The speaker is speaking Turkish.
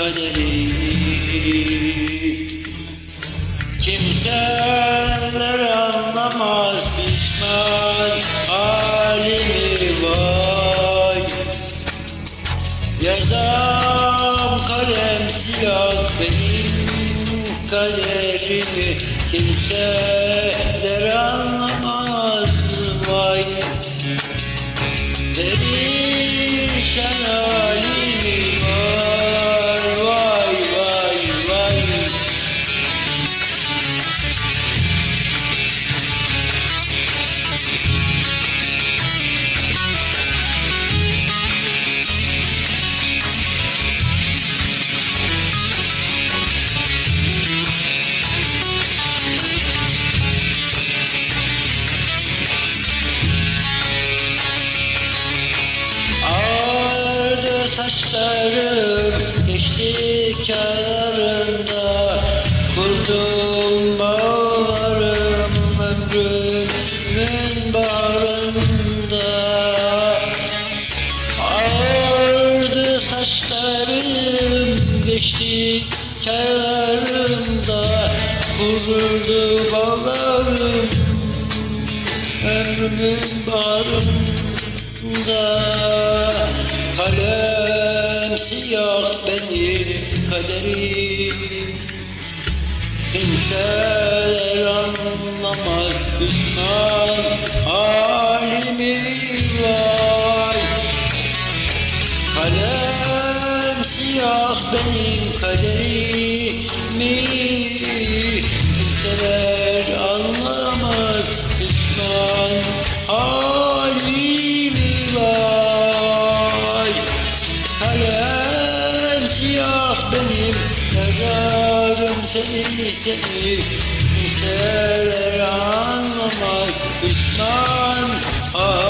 benim kaderim Kimseler anlamaz pişman halimi vay. Yazam kalem siyah benim kaderimi Kimseler anlamaz Geçti kenarında Kurdum bağlarım ömrümün bağrında. Ağardı saçlarım geçti kenarında Kuruldu bağlarım ömrümün bağrında. Kalem Kimseler anlamaz düşman halimi vay Kalem siyah benim kaderimi Kimseler anlamaz düşman halimi vay seni seni Kimseler anlamaz pişman ah.